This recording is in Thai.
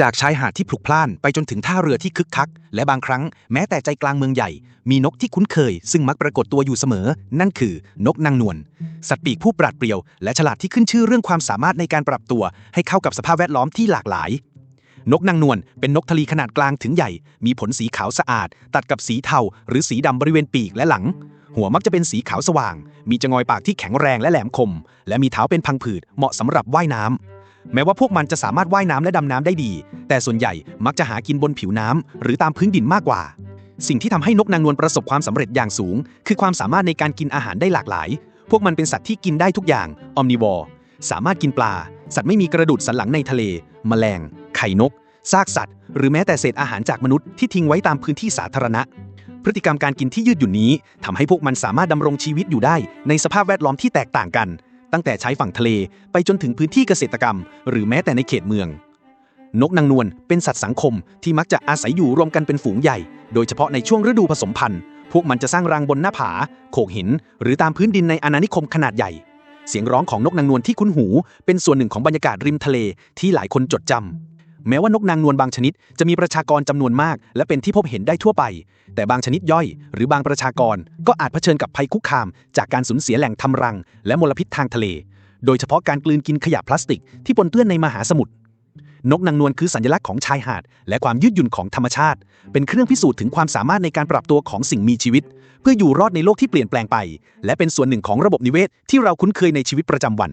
จากชายหาดที่พลุกพล่านไปจนถึงท่าเรือที่คึกคัก และบางครั้งแม้แต่ใจกลางเมืองใหญ่ มีนกที่คุ้นเคย ซึ่งมักปรากฏตัวอยู่เสมอ นั่นคือนกนางนวลสัตว์ปีกผู้ปราดเปรียว และฉลาดที่ขึ้นชื่อเรื่องความสามารถในการปรับตัว ให้เข้ากับสภาพแวดล้อมที่หลากหลาย นกนางนวลเป็นนกทะเลขนาดกลางถึงใหญ่ มีผลสีขาวสะอาด ตัดกับสีเทาหรือสีดำบริเวณปีกและหลัง หัวมักจะเป็นสีขาวสว่าง มีจงอยปากที่แข็งแรงและแหลมคม และมีเท้าเป็นพังผืดเหมาะสำหรับว่ายน้ำ แม้ว่าพวกมันจะสามารถว่ายน้ำและดำน้ำได้ดี แต่ส่วนใหญ่มักจะหากินบนผิวน้ำหรือตามพื้นดินมากกว่า สิ่งที่ทำให้นกนางนวลประสบความสำเร็จอย่างสูง คือความสามารถในการกินอาหารได้หลากหลาย พวกมันเป็นสัตว์ที่กินได้ทุกอย่างออมนิวอร์สามารถกินปลา สัตว์ไม่มีกระดูกสันหลังในทะเล แมลง ไข่นก ซากสัตว์ หรือแม้แต่เศษอาหารจากมนุษย์ที่ทิ้งไว้ตามพื้นที่สาธารณะ พฤติกรรมการกินที่ยืดหยุ่นนี้ทำให้พวกมันสามารถดำรงชีวิตอยู่ได้ ในสภาพแวดล้อมที่แตกต่างกัน ตั้งแต่ใช้ฝั่งทะเลไปจนถึงพื้นที่เกษตรกรรม หรือแม้แต่ในเขตเมือง นกนางนวลเป็นสัตว์สังคมที่มักจะอาศัยอยู่รวมกันเป็นฝูงใหญ่ โดยเฉพาะในช่วงฤดูผสมพันธุ์ พวกมันจะสร้างรังบนหน้าผา โขกหิน หรือตามพื้นดินในอาณานิคมขนาดใหญ่ เสียงร้องของนกนางนวลที่คุ้นหู เป็นส่วนหนึ่งของบรรยากาศริมทะเลที่หลายคนจดจำ แม้ว่านกนางนวลบางชนิดจะมีประชากรจำนวนมาก และเป็นที่พบเห็นได้ทั่วไป แต่บางชนิดย่อย หรือบางประชากรก็อาจเผชิญกับภัยคุกคาม จากการสูญเสียแหล่งทำรัง และมลพิษทางทะเล โดยเฉพาะการกลืนกินขยะพลาสติกที่ปนเปื้อนในมหาสมุทรนกนางนวลคือสัญลักษณ์ของชายหาด และความยืดหยุ่นของธรรมชาติ เป็นเครื่องพิสูจน์ถึงความสามารถในการปรับตัวของสิ่งมีชีวิต เพื่ออยู่รอดในโลกที่เปลี่ยนแปลงไป และเป็นส่วนหนึ่งของระบบนิเวศที่เราคุ้นเคยในชีวิตประจำวัน